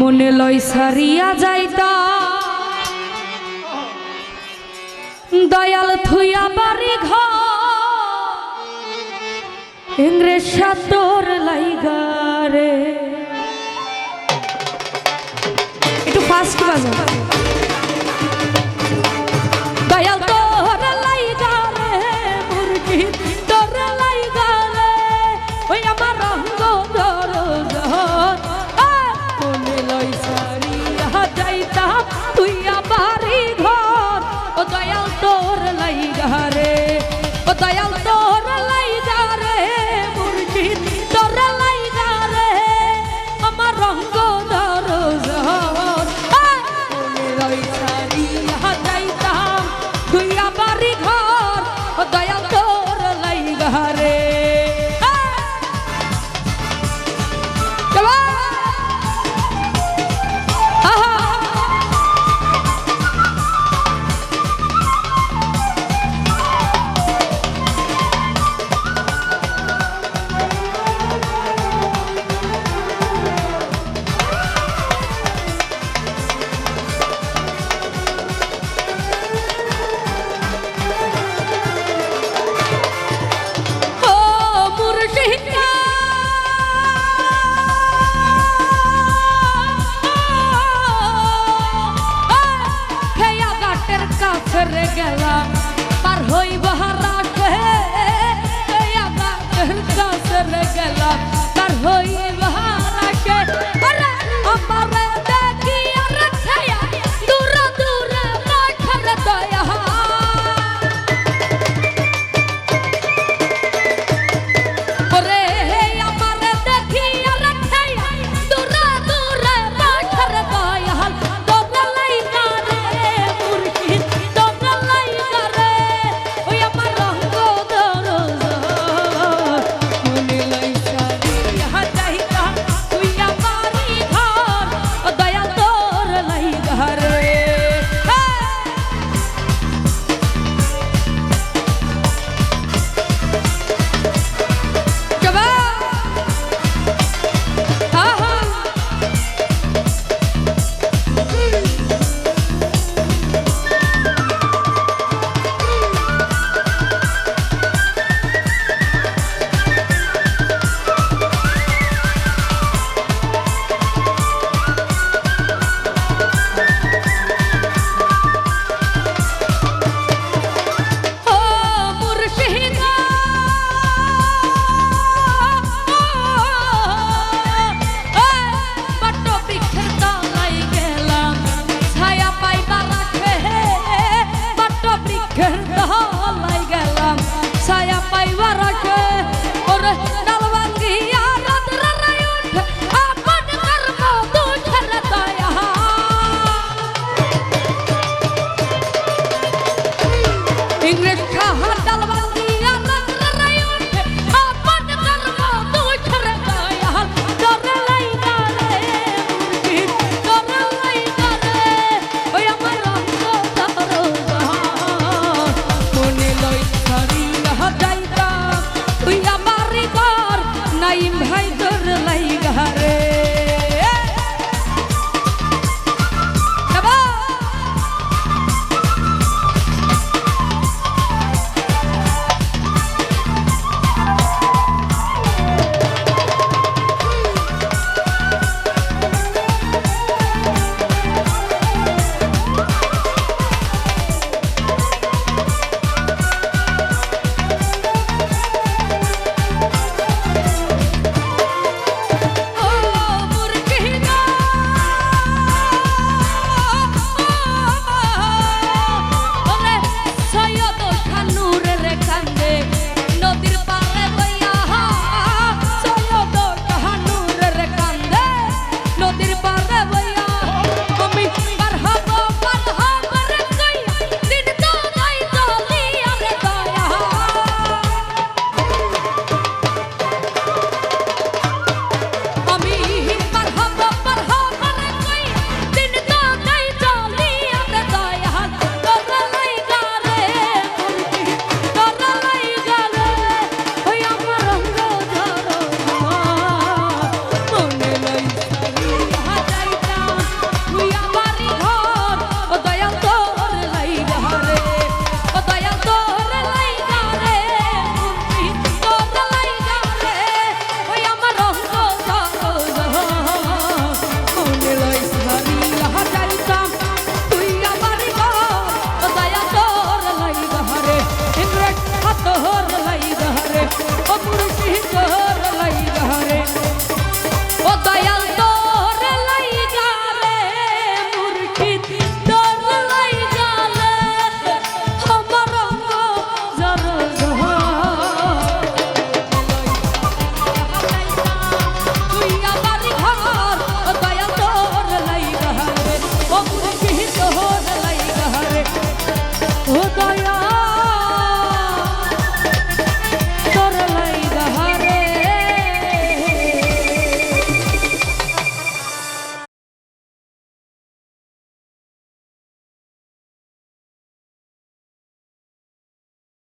মনে লয় সারিয়া যাইতা। দয়াল থুইয়া বাড়ি ঘরে। সাতর লাইগারে একটু ফাস্ট বাজার